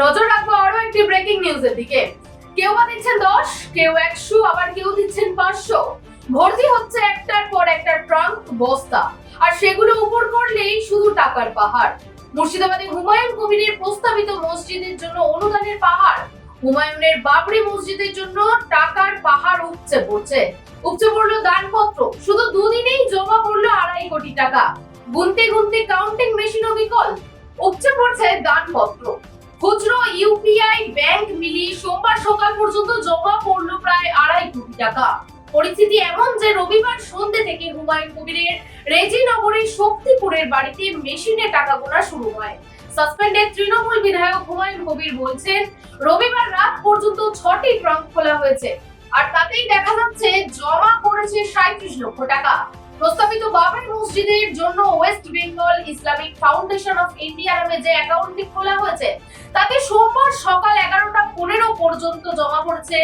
নজর রাখব আরও একটি ব্রেকিং নিউজের দিকে। কেউ দিচ্ছেন দশ, কেউ একশো, আবার কেউ দিচ্ছেন পাঁচশো। ভর্তি হচ্ছে একটার পর একটা ট্রাঙ্ক বস্তা। আর সেগুলো উপর করলেই শুধু টাকার পাহাড়। মুর্শিদাবাদে হুমায়ুন কবিরের প্রস্তাবিত মসজিদের জন্য অনুদানের পাহাড়। হুমায়ুনের বাবরি মসজিদের জন্য টাকার পাহাড় উপচে পড়ছে। উপচে পড়ল দানপত্র। শুধু দুদিনেই জমা পড়ল আড়াই কোটি টাকা। গুনতে গুনতে কাউন্টিং মেশিনও বিকল। উপচে পড়ছে দানপত্র। ইউপিআই ব্যাংক মিলিয়ে সোমবার সকাল পর্যন্ত জমা পড়ল প্রায় আড়াই কোটি টাকা। পরিস্থিতি এমন যে রবিবার সন্ধ্যে থেকে হুমায়ুন কবিরের রেজিনগরের শক্তিপুরের বাড়িতে মেশিনে টাকা গোনা শুরু হয়। সাসপেন্ডেড তৃণমূল বিধায়ক হুমায়ুন কবির বলছেন, রবিবার রাত পর্যন্ত ছটি ট্রাঙ্ক খোলা হয়েছে। আর তাতেই দেখা যাচ্ছে জমা পড়েছে সাঁত্রিশ লক্ষ টাকা। প্রস্তাবিত বাবরি মসজিদের জন্য West Bengal Islamic Foundation of India নামে যে অ্যাকাউন্টটি খোলা হয়েছে, তাতে সোমবার সকাল এগারোটা পনেরো পর্যন্ত জমা পড়েছে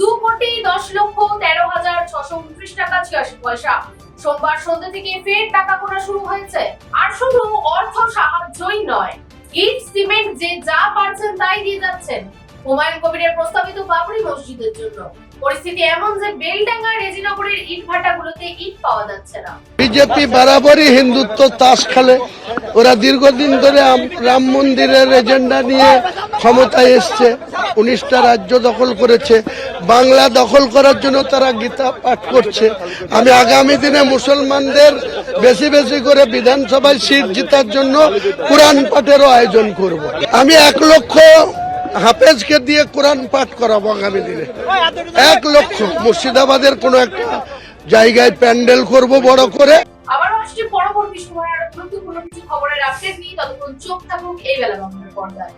দু কোটি দশ লক্ষ তেরো হাজার ছশো উনত্রিশ টাকা ছিয়াশি পয়সা। সোমবার সন্ধ্যে থেকে ফের টাকা করা শুরু হয়েছে। আর শুধু অর্থ সাহায্যই নয়, ইট, সিমেন্ট যে যা পারছেন তাই দিয়ে যাচ্ছেন। হুমায়ুন কবিরের প্রস্তাবিত বাবরি মসজিদের জন্য। পরিস্থিতি এমন যে বেলডাঙ্গা রেজিনগরের ইট ইট পাওয়া যাচ্ছে না। বিজেপি বরাবরই হিন্দুত্ব তাস খেলে। ওরা দীর্ঘদিন ধরে রাম মন্দিরের এজেন্ডা নিয়ে ক্ষমতায় এসছে। উনিশটা রাজ্য দখল করেছে। বাংলা দখল করার জন্য তারা গীতা পাঠ করছে। আমি আগামী দিনে মুসলমানদের বেশি বেশি করে বিধানসভায় সিট জেতার জন্য কোরআন পাঠেরও আয়োজন করব। আমি এক লক্ষ হাফেজকে দিয়ে কোরআন পাঠ করাবো আগামী দিনে। এক লক্ষ। মুর্শিদাবাদের কোনো একটা জায়গায় প্যান্ডেল করব বড় করে। আবারও পরবর্তী সময় আরও গুরুত্বপূর্ণ কিছু খবরের আপডেট নিয়ে। ততক্ষণ চোখ থাকুক এই বেলা পর্দায়।